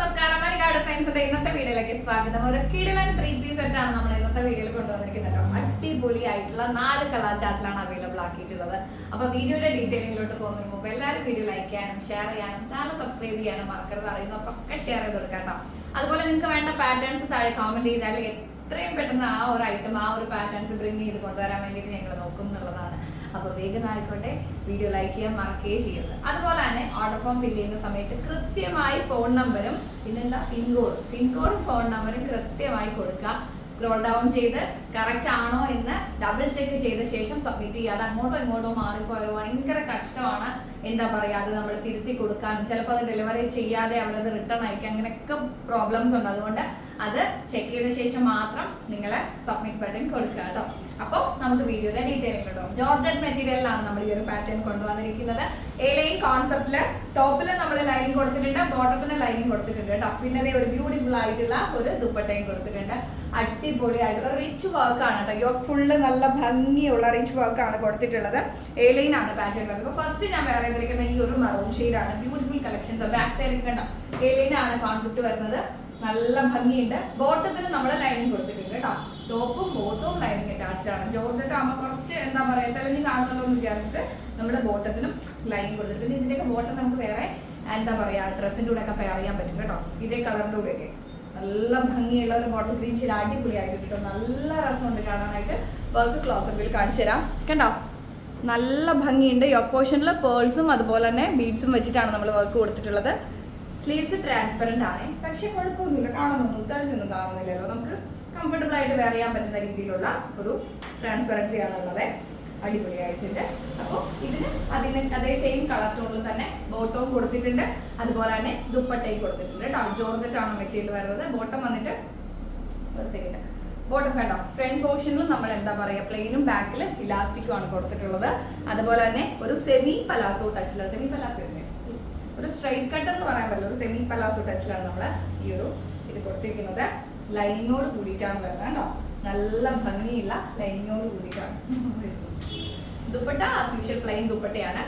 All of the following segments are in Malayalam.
നമസ്കാരം. മലയാള സയൻസിന്റെ ഇന്നത്തെ വീഡിയോയിലേക്ക് സ്വാഗതം. ഒരു കിടിലൻ ത്രീ പീസ് സെറ്റ് ആണ് നമ്മൾ ഇന്നത്തെ വീഡിയോയിൽ കൊണ്ടുവന്നിരിക്കുന്നത് അടിപൊളി ആയിട്ടുള്ള നാല് കളർ ചാർട്ടിലാണ് അവൈലബിൾ ആക്കിയിട്ടുള്ളത്. അപ്പൊ വീഡിയോയുടെ ഡീറ്റെയിലിങ്ങിലോട്ട് പോകുന്നതിന് മുമ്പ് എല്ലാവരും വീഡിയോ ലൈക്ക് ചെയ്യാനും ഷെയർ ചെയ്യാനും ചാനൽ സബ്സ്ക്രൈബ് ചെയ്യാനും മറക്കരുത്. അറിയുന്നവർക്കൊക്കെ ഷെയർ ചെയ്ത് കൊടുക്കാം അതുപോലെ നിങ്ങൾക്ക് വേണ്ട പാറ്റേൺസ് താഴെ കോമെന്റ് ചെയ്താൽ എത്രയും പെട്ടെന്ന് ആ ഒരു ഐറ്റം ആ ഒരു പാറ്റേൺസ് ബ്രിങ് ചെയ്ത് കൊണ്ടുവരാൻ വേണ്ടിയിട്ട് ഞങ്ങൾ നോക്കും എന്നുള്ളതാണ്. അപ്പോൾ വേഗം ആയിക്കോട്ടെ വീഡിയോ ലൈക്ക് ചെയ്യാൻ മറക്കുകയും ചെയ്യരുത്. അതുപോലെ തന്നെ ഓർഡർ ഫോം ഫില്ല് ചെയ്യുന്ന സമയത്ത് കൃത്യമായി ഫോൺ നമ്പറും പിന്നെന്താ പിൻകോഡും പിൻകോഡും ഫോൺ നമ്പറും കൃത്യമായി കൊടുക്കുക. സ്ക്രോൾ ഡൗൺ ചെയ്ത് കറക്റ്റ് ആണോ എന്ന് ഡബിൾ ചെക്ക് ചെയ്ത ശേഷം സബ്മിറ്റ് ചെയ്യുക. അത് അങ്ങോട്ടോ ഇങ്ങോട്ടോ മാറിപ്പോയോ ഭയങ്കര കഷ്ടമാണ്. എന്താ പറയുക അത് നമ്മൾ തിരുത്തി കൊടുക്കാനും ചിലപ്പോൾ അത് ഡെലിവറി ചെയ്യാതെ അവരത് റിട്ടേൺ അയക്കുക അങ്ങനെയൊക്കെ പ്രോബ്ലംസ് ഉണ്ട്. അതുകൊണ്ട് അത് ചെക്ക് ചെയ്ത ശേഷം മാത്രം നിങ്ങൾ സബ്മിറ്റ് ബട്ടൺ കൊടുക്കുക കേട്ടോ. അപ്പോൾ നമുക്ക് വീഡിയോയുടെ ഡീറ്റെയിലിംഗ് കേട്ടോ ജോർജറ്റ് മെറ്റീരിയലിലാണ് നമ്മൾ ഈ ഒരു പാറ്റേൺ കൊണ്ടുവന്നിരിക്കുന്നത്. എ കോൺസെപ്റ്റിൽ ടോപ്പിൽ നമ്മൾ ലൈനിങ് കൊടുത്തിട്ടുണ്ട് ബോട്ടത്തിന് ലൈനിങ് കൊടുത്തിട്ടുണ്ട് കേട്ടോ. പിന്നെ ഒരു ബ്യൂട്ടിഫുൾ ആയിട്ടുള്ള ഒരു ദുപ്പട്ടയും കൊടുത്തിട്ടുണ്ട്. അടിപൊളിയായിട്ട് ഒരു റിച്ച് വർക്ക് ആണ് കേട്ടോ യോ ഫുള്ള് നല്ല ഭംഗിയുള്ള റിച്ച് വർക്ക് ആണ് കൊടുത്തിട്ടുള്ളത്. ആണ് പാറ്റേൺ വരുന്നത്. ഫസ്റ്റ് ഞാൻ വേറെ ചെയ്തിരിക്കുന്ന ഈ ഒരു മറൂൺ ആണ്. ബ്യൂട്ടിഫുൾ കളക്ഷൻസ് ബാക്ക് സൈഡിൽ കണ്ട? ആണ് കോൺസെപ്റ്റ് വരുന്നത്. നല്ല ഭംഗിയുണ്ട്. ബോട്ടത്തിന് നമ്മൾ ലൈനിങ് കൊടുത്തിട്ടുണ്ട് കേട്ടോ ടോപ്പും ബോട്ടവും ലൈനിങ് അറ്റാച്ച്ഡ് ആണ്. ജോർജറ്റ് ആകുമ്പോൾ കുറച്ച് എന്താ പറയുക തെളിഞ്ഞ് കാണുമല്ലോ എന്ന് വിചാരിച്ചിട്ട് നമ്മുടെ ബോട്ടത്തിനും ലൈനിങ് കൊടുത്തിട്ടുണ്ട്. ഇതിന്റെയൊക്കെ ബോട്ടം നമുക്ക് വേറെ എന്താ പറയാ ഡ്രസ്സിന്റെ കൂടെ ഒക്കെ പെയർ ചെയ്യാൻ പറ്റും കേട്ടോ ഇതേ കളറിന്റെ കൂടെയൊക്കെ. നല്ല ഭംഗിയുള്ള ഒരു ബോട്ടിൽ ഗ്രീൻ ഷെയ്ഡ് അടിപൊളിയായിട്ട് കിട്ടും. നല്ല രസമുണ്ട് കാണാനായിട്ട്. വർക്ക് ക്ലോസപ്പിൽ കാണിച്ചു തരാം. കണ്ടോ? നല്ല ഭംഗിയുണ്ട്. യോ പോർഷനിൽ പേൾസും അതുപോലെ തന്നെ ബീഡ്സും വെച്ചിട്ടാണ് നമ്മൾ വർക്ക് കൊടുത്തിട്ടുള്ളത്. സ്ലീവ്സ് ട്രാൻസ്പെറന്റ് ആണ്. പക്ഷെ കുഴപ്പമൊന്നുമില്ല. കാണുന്നൊന്നും തെളിഞ്ഞൊന്നും കാണുന്നില്ലല്ലോ. നമുക്ക് കംഫർട്ടബിൾ ആയിട്ട് വെയർ ചെയ്യാൻ പറ്റുന്ന രീതിയിലുള്ള ഒരു ട്രാൻസ്പെറൻസി ആണുള്ളത്. അടിപൊളിയായിട്ടുണ്ട്. അതിന് അതേ സെയിം കളർ ടോണിൽ തന്നെ ബോട്ടവും കൊടുത്തിട്ടുണ്ട്. അതുപോലെ തന്നെ ദുപ്പട്ടയും കൊടുത്തിട്ടുണ്ട് കേട്ടോ. ജോർജറ്റ് ആണ് മെറ്റീരിയൽ വരുന്നത്. ബോട്ടം വന്നിട്ട് ഒരു സെക്കൻഡ് ബോട്ടം കണ്ടോ? ഫ്രണ്ട് പോർഷനിലും നമ്മൾ എന്താ പറയുക പ്ലെയിനും ബാക്കിൽ ഇലാസ്റ്റിക്കും ആണ് കൊടുത്തിട്ടുള്ളത്. അതുപോലെ തന്നെ ഒരു സെമി പലാസോ ടച്ചില സെമി പലാസോ അല്ലേ ഒരു സ്ട്രൈറ്റ് കട്ട് എന്ന് പറയാൻ പറ്റില്ല. ഒരു സെമി പലാസോ ടച്ചിലാണ് നമ്മൾ ഈ ഒരു ഇത് കൊടുത്തിരിക്കുന്നത്. ലൈനിങ്ങോട് കൂടിയിട്ടാണ് വരുന്നത് കേട്ടോ. നല്ല ഭംഗിയുള്ള ലൈനിങ്ങോട് കൂടിയിട്ടാണ് ദുപ്പട്ട ആസ് യൂഷ്വൽ പ്ലെയിൻ ദുപ്പട്ടയാണ്.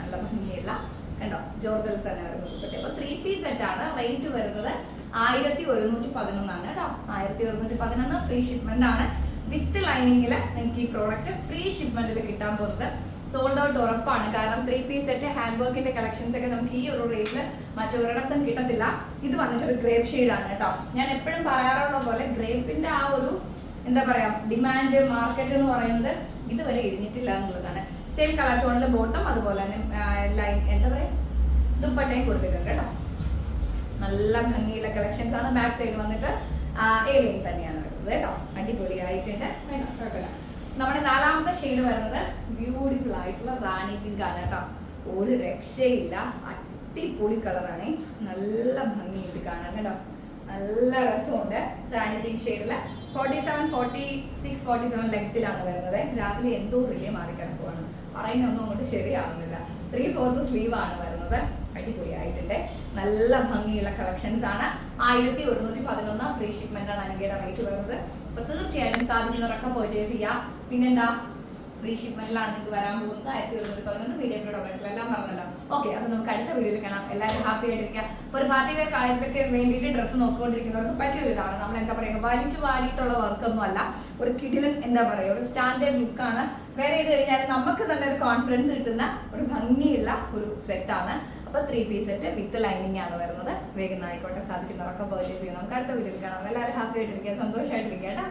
നല്ല ഭംഗിയുള്ള കണ്ടോ ജോർജൽ തന്നെ വരുന്ന ദുപ്പട്ട. അപ്പൊ ത്രീ പീസ് ആണ്. റേറ്റ് വരുന്നത് ആയിരത്തി ഒരുന്നൂറ്റി പതിനൊന്നാണ് കേട്ടോ. ആയിരത്തി ഒരുന്നൂറ്റി പതിനൊന്ന് ഫ്രീ ഷിപ്മെന്റ് ആണ്. വിത്ത് ലൈനിങ്ങിൽ നിങ്ങൾക്ക് ഈ പ്രോഡക്റ്റ് ഫ്രീ ഷിപ്മെന്റിൽ കിട്ടാൻ പോകുന്നത് സോൾഡ് ഔട്ട് ഉറപ്പാണ്. കാരണം ത്രീ പീസ് സെറ്റ് ഹാൻഡ് വർക്കിന്റെ കളക്ഷൻസ് ഒക്കെ നമുക്ക് ഈ ഒരു റേറ്റിൽ മറ്റൊരിടത്തും കിട്ടത്തില്ല. ഇത് വന്നിട്ടൊരു ഗ്രേപ്പ് ഷെയ്ഡ് ആണ് കേട്ടോ. ഞാൻ എപ്പോഴും പറയാറുള്ള പോലെ ഗ്രേപ്പിന്റെ ആ ഒരു എന്താ പറയാ ഡിമാൻഡ് മാർക്കറ്റ് എന്ന് പറയുന്നത് ഇതുവരെ ഇടിഞ്ഞിട്ടില്ല എന്നുള്ളതാണ്. സെയിം കളർ ടോണിൽ ബോട്ടം അതുപോലെ തന്നെ ലൈൻ എന്താ പറയാ ദുപ്പട്ടയും കൊടുത്തിട്ടുണ്ട് കേട്ടോ. നല്ല ഭംഗിയുള്ള കളക്ഷൻസ് ആണ്. ബാക്ക് സൈഡ് വന്നിട്ട് ഏലിയൻ തന്നെയാണ് വരുന്നത് കേട്ടോ. അടിപൊളിയായിട്ടുണ്ട്. വേണ്ട കുഴപ്പമില്ല. നമ്മുടെ നാലാമത്തെ ഷെയ്ഡ് വരുന്നത് ബ്യൂട്ടിഫുൾ ആയിട്ടുള്ള റാണി പിങ്ക് ആണ് കേട്ടോ. ഒരു രക്ഷയില്ല. അടിപൊളി കളറാണ് നല്ല ഭംഗിയുണ്ട് കാണാൻ കേട്ടോ. നല്ല രസമുണ്ട്. റാണി പിങ്ക് ഷെയ്ഡിൽ forty seven forty six forty seven ലെങ്ത്തിലാണ് വരുന്നത്. രാവിലെ എന്തോ വലിയ മാറിക്കിടക്കുവാണ്. പറയുന്നൊന്നും അങ്ങോട്ട് ശരിയാവുന്നില്ല. ത്രീ ഫോർത്ത് സ്ലീവ് ആണ് വരുന്നത്. അടിപൊളിയായിട്ടുണ്ട്. നല്ല ഭംഗിയുള്ള കളക്ഷൻസ് ആണ്. ആയിരത്തി ഒരുന്നൂറ്റി പതിനൊന്നാം ഫ്രീ ഷിപ്മെന്റ് ആണ് അനങ്കയുടെ റേറ്റ് വരുന്നത്. അപ്പൊ തീർച്ചയായിട്ടും സാധിക്കുന്നവരൊക്കെ പർച്ചേസ് ചെയ്യാം. പിന്നെന്താ? ഫ്രീ ഷിപ്മെന്റിലാണ് നിങ്ങൾക്ക് വരാൻ പോകുന്നത്. ആയിരത്തി ഒരുന്നൂറ്റി പതിനൊന്ന് വീഡിയോ പ്രൊഡക്ട്സ് എല്ലാം പറഞ്ഞല്ലോ ഓക്കെ അപ്പൊ നമുക്ക് അടുത്ത വീഡിയോയിൽ കാണാം. എല്ലാവരും ഹാപ്പി ആയിട്ടിരിക്കുക. അപ്പൊ ഒരു പാർട്ടി കാര്യങ്ങൾക്ക് വേണ്ടിയിട്ട് ഡ്രസ്സ് നോക്കിക്കൊണ്ടിരിക്കുന്നവർക്ക് പറ്റിയ ഇതാണ്. നമ്മൾ എന്താ പറയുക വലിച്ചു വാരിയിട്ടുള്ള വർക്കൊന്നും അല്ല. ഒരു കിടിലൻ എന്താ പറയുക ഒരു സ്റ്റാൻഡേർഡ് ലുക്കാണ് വേറെ ചെയ്ത് കഴിഞ്ഞാൽ നമുക്ക് തന്നെ ഒരു കോൺഫിഡൻസ് കിട്ടുന്ന ഒരു ഭംഗിയുള്ള ഒരു സെറ്റാണ് അപ്പൊ three piece set with lining ആണ് വരുന്നത്. വേഗം ആയിക്കോട്ടെ സാധിക്കുന്നവരൊക്കെ പർച്ചേസ് ചെയ്യുന്നത് നമുക്ക് അടുത്ത വീഡിയോയിൽ കാണാം. എല്ലാവരും ഹാപ്പി ആയിട്ടിരിക്കുക സന്തോഷമായിട്ടിരിക്കുക കേട്ടോ.